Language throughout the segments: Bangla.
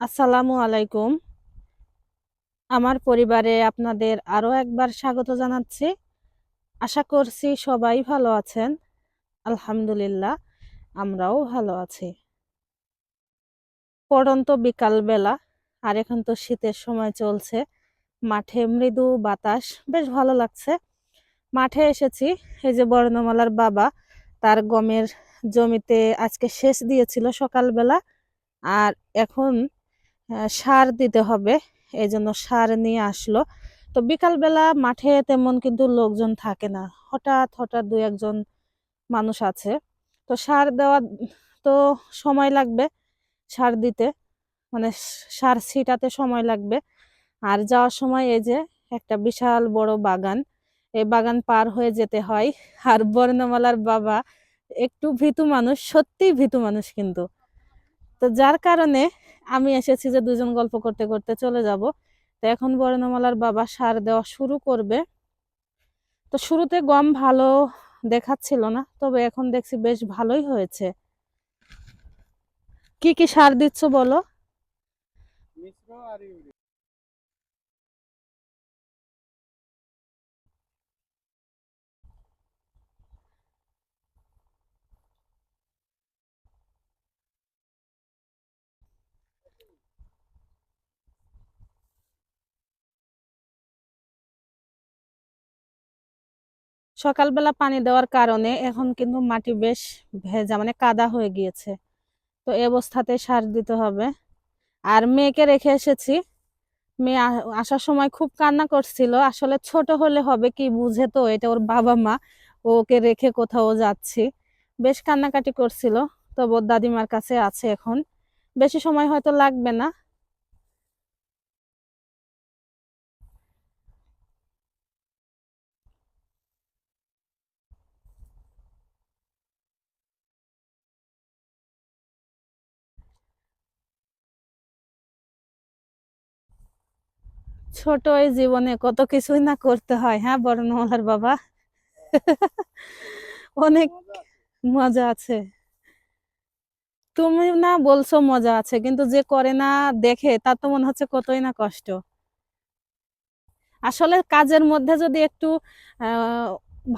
আসসালামু আলাইকুম। আমার পরিবারে আপনাদের আরও একবার স্বাগত জানাচ্ছি। আশা করছি সবাই ভালো আছেন। আলহামদুলিল্লাহ, আমরাও ভালো আছি। পড়ন্ত বিকালবেলা, আর এখন তো শীতের সময় চলছে। মাঠে মৃদু বাতাস, বেশ ভালো লাগছে। মাঠে এসেছি, এই যে বর্ণমালার বাবা, তার গমের জমিতে আজকে শেষ দিয়েছিল সকালবেলা। আর এখন সার দিতে হবে। এই জন্য সার নিয়ে আসলো। তো বিকালবেলা মাঠে তেমন কিন্তু লোকজন থাকে না। হঠাৎ হঠাৎ দু একজন মানুষ আছে। তো সার দেওয়া তো সময় লাগবে সার দিতে। মানে সার ছিটাতে সময় লাগবে। আর যাওয়ার সময় এই যে একটা বিশাল বড় বাগান, এই বাগান পার হয়ে যেতে হয়। আর বর্ণমালার বাবা একটু ভীতু মানুষ, সত্যিই ভীতু মানুষ কিন্তু। তো যার কারণে আমি এসেছি যে দুজন গল্প করতে করতে চলে যাব। তো এখন বর্ণমালার বাবা সার দেওয়া শুরু করবে। তো শুরুতে গম ভালো দেখাচ্ছিল না, তবে এখন দেখছি বেশ ভালোই হয়েছে। কি কি সার দিচ্ছ বলো? সকালবেলা পানি দেওয়ার কারণে এখন কিন্তু মাটি বেশ ভেজা মানে কাদা হয়ে গিয়েছে। তো এই অবস্থাতে সার দিতে হবে। আর মেয়েকে রেখে এসেছি। মেয়ে আসার সময় খুব কান্না করছিল। আসলে ছোট হলে হবে কি বুঝে তো, এটা ওর বাবা মা। ওকে রেখে কোথাও যাচ্ছি। বেশ কান্নাকাটি করছিল। তো ওর দাদিমার কাছে আছে এখন। বেশি সময় হয়তো লাগবে না। ছোট এই জীবনে কত কিছুই না করতে হয় হ্যাঁ বর্ণমালার বাবা? অনেক মজা আছে। তুমি না বলছো মজা আছে, কিন্তু যে করে না দেখে, তার তো মনে হচ্ছে কতই না কষ্ট। আসলে কাজের মধ্যে যদি একটু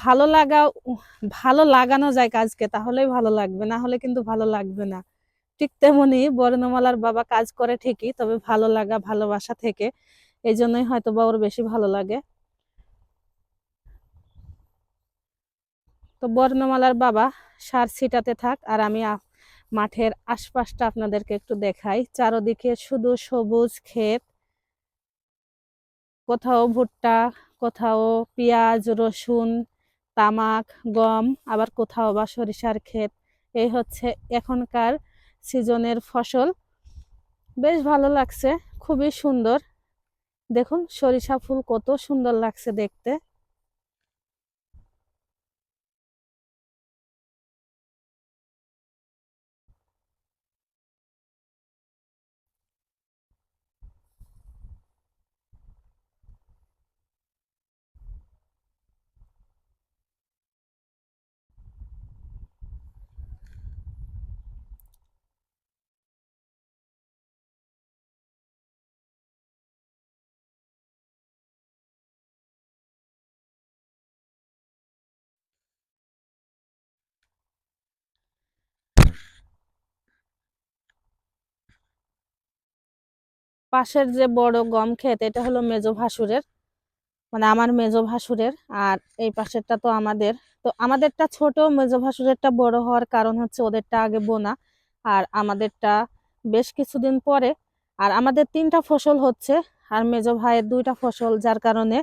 ভালো লাগা, ভালো লাগানো যায় কাজকে, তাহলেই ভালো লাগবে, না হলে কিন্তু ভালো লাগবে না। ঠিক তেমনি বর্ণমালার বাবা কাজ করে ঠিকই, তবে ভালো লাগা, ভালোবাসা থেকে এই জন্যই হয়তো বা ওর বেশি ভালো লাগে। তো বর্ণমালার বাবা সার ছিটাতে থাক আর আমি মাঠের আশপাশটা আপনাদেরকে একটু দেখাই। চারোদিকে শুধু সবুজ ক্ষেত, কোথাও ভুট্টা, কোথাও পেঁয়াজ, রসুন, তামাক, গম, আবার কোথাও বা সরিষার ক্ষেত। এই হচ্ছে এখনকার সিজনের ফসল। বেশ ভালো লাগছে, খুবই সুন্দর। দেখুন সরিষা ফুল কত সুন্দর লাগছে দেখতে। পাশের যে বড় গম ক্ষেত, এটা হলো মেজো ভাসুরের। মানে আমার মেজো ভাসুরের, আর এই পাশেরটা তো আমাদের। তো আমাদেরটা ছোট, মেজো ভাসুরেরটা বড় হওয়ার কারণ হচ্ছে ওদেরটা আগে বোনা, আর আমাদেরটা বেশ কিছুদিন পরে। আর আমাদের তিনটা ফসল হচ্ছে, আর মেজো ভাইয়ের দুইটা ফসল, যার কারণে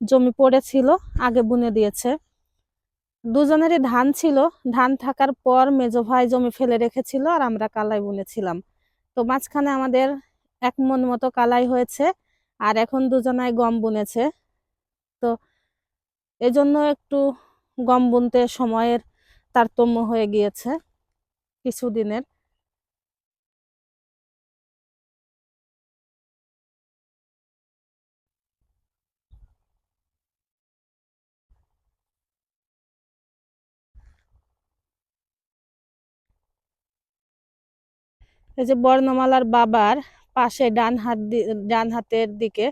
জমি পড়েছিল, আগে বুনে দিয়েছে। দুজনেরই ধান ছিল, ধান থাকার পর মেজো ভাই জমি ফেলে রেখেছিল, আর আমরা কালাই বুনেছিলাম। তো মাঝখানে আমাদের এক মন মতো কালাই হয়েছে আর এখন দুজনাই গম বুনেছে। তো এজন্য একটু গম বুনতে সময়ের তারতম্য হয়ে গিয়েছে কিছুদিনের। এই যে বর্ণমালার বাবার পাশে ডান হাত ডান হাতের দিকে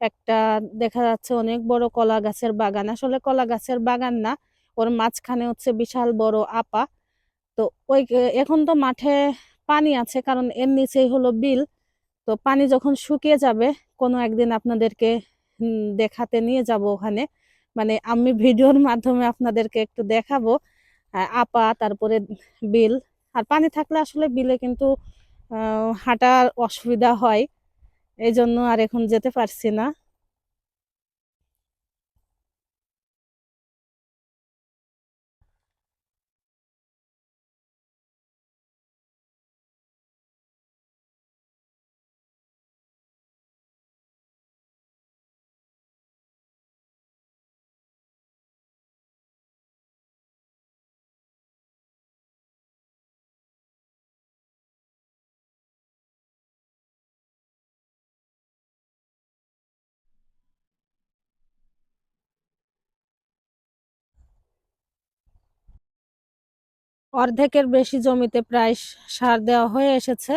একটা দেখা যাচ্ছে অনেক বড় কলা গাছের বাগান। আসলে কলা গাছের বাগান না, ওর মাঝখানে হচ্ছে বিশাল বড় আপা। তো ওই এখন তো মাঠে পানি আছে, কারণ এর নিচেই হলো বিল। তো পানি যখন শুকিয়ে যাবে, কোনো একদিন আপনাদেরকে দেখাতে নিয়ে যাব ওখানে। মানে আমি ভিডিওর মাধ্যমে আপনাদেরকে একটু দেখাবো আপা, তারপরে বিল। আর পানি থাকলে আসলে বিলে কিন্তু হাঁটার অসুবিধা হয়। এই জন্য আর এখন যেতে পারছি না। অর্ধেকের বেশি জমিতে প্রায় সার দেওয়া হয়ে এসেছে,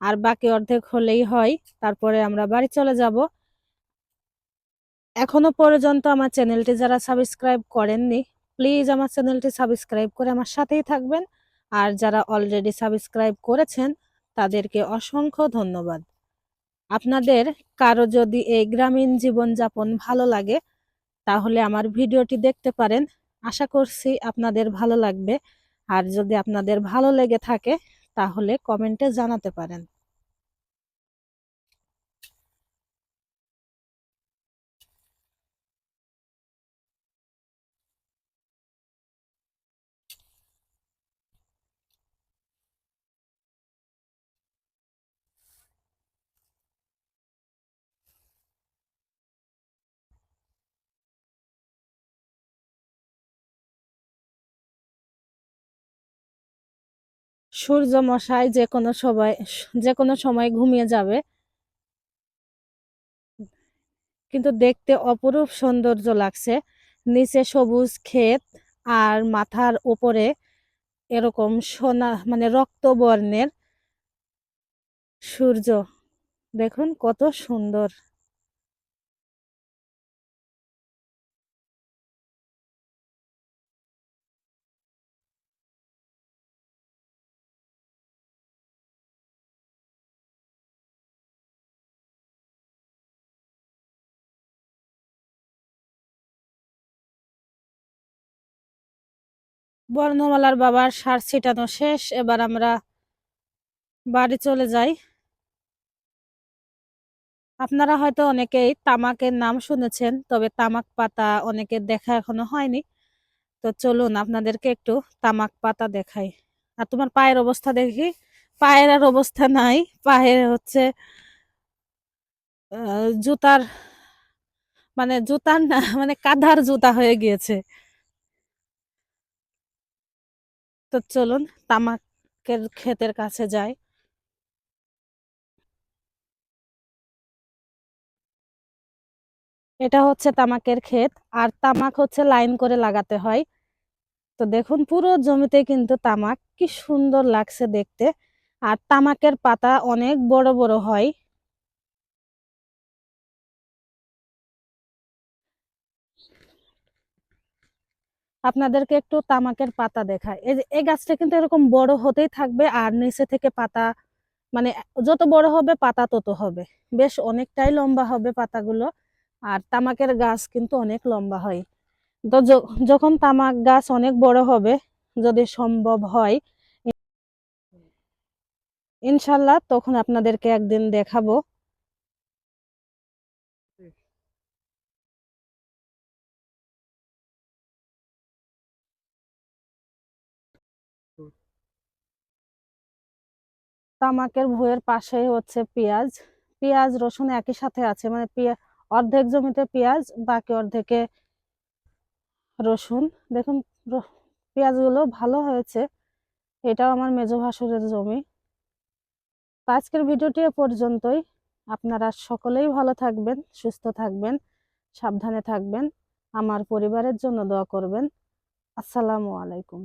আর বাকি অর্ধেক হলেই হয়, তারপরে আমরা বাড়ি চলে যাব। এখনও পর্যন্ত আমার চ্যানেলটি যারা সাবস্ক্রাইব করেননি, প্লিজ আমার চ্যানেলটি সাবস্ক্রাইব করে আমার সাথেই থাকবেন, আর যারা অলরেডি সাবস্ক্রাইব করেছেন, তাদেরকে অসংখ্য ধন্যবাদ। আপনাদের কারও যদি এই গ্রামীণ জীবনযাপন ভালো লাগে, তাহলে আমার ভিডিওটি দেখতে পারেন। আশা করছি আপনাদের ভালো লাগবে। আর যদি আপনাদের ভালো লেগে থাকে তাহলে কমেন্টে জানাতে পারেন। সূর্য মশাই যে কোনো সময় যে কোনো সময় ঘুমিয়ে যাবে। কিন্তু দেখতে অপরূপ সৌন্দর্য লাগছে। নিচে সবুজ ক্ষেত আর মাথার ওপরে এরকম সোনা মানে রক্ত বর্ণের সূর্য। দেখুন কত সুন্দর। বর্ণমালার বাবার সার ছিটানো শেষ। এবার আমরা বাড়ি চলে যাই। আপনারা হয়তো অনেকেই তামাকের নাম শুনেছেন, তবে তামাক পাতা অনেকের দেখা এখনও হয়নি। তো চলুন আপনাদেরকে একটু তামাক পাতা দেখাই। আর তোমার পায়ের অবস্থা দেখি। পায়ের আর অবস্থা নাই। পায়ের হচ্ছে জুতার মানে জুতার না মানে কাঁধার জুতা হয়ে গিয়েছে। তো চলুন তামাকের ক্ষেতের কাছে যাই। এটা হচ্ছে তামাকের ক্ষেত, আর তামাক হচ্ছে লাইন করে লাগাতে হয়। তো দেখুন, পুরো জমিতে কিন্তু তামাক, কি সুন্দর লাগছে দেখতে। আর তামাকের পাতা অনেক বড় বড় হয়। আপনাদেরকে একটু তামাকের পাতা দেখায়। এই যে, এই গাছটা কিন্তু এরকম বড় হতেই থাকবে আর নিচে থেকে পাতা মানে যত বড় হবে পাতা তত হবে। বেশ অনেকটাই লম্বা হবে পাতাগুলো আর তামাকের গাছ কিন্তু অনেক লম্বা হয়। তো যখন তামাক গাছ অনেক বড় হবে, যদি সম্ভব হয়, ইনশাল্লাহ তখন আপনাদেরকে একদিন দেখাবো। তামাকের ভুঁইয়ের পাশেই হচ্ছে পেঁয়াজ। পেঁয়াজ, রসুন একই সাথে আছে মানে অর্ধেক জমিতে পেঁয়াজ, বাকি অর্ধেকে রসুন। দেখুন পেঁয়াজগুলো ভালো হয়েছে। এটাও আমার মেজো ভাসুরের জমি। আজকের ভিডিওটি এ পর্যন্তই। আপনারা সকলেই ভালো থাকবেন, সুস্থ থাকবেন, সাবধানে থাকবেন। আমার পরিবারের জন্য দোয়া করবেন। আসসালামু আলাইকুম।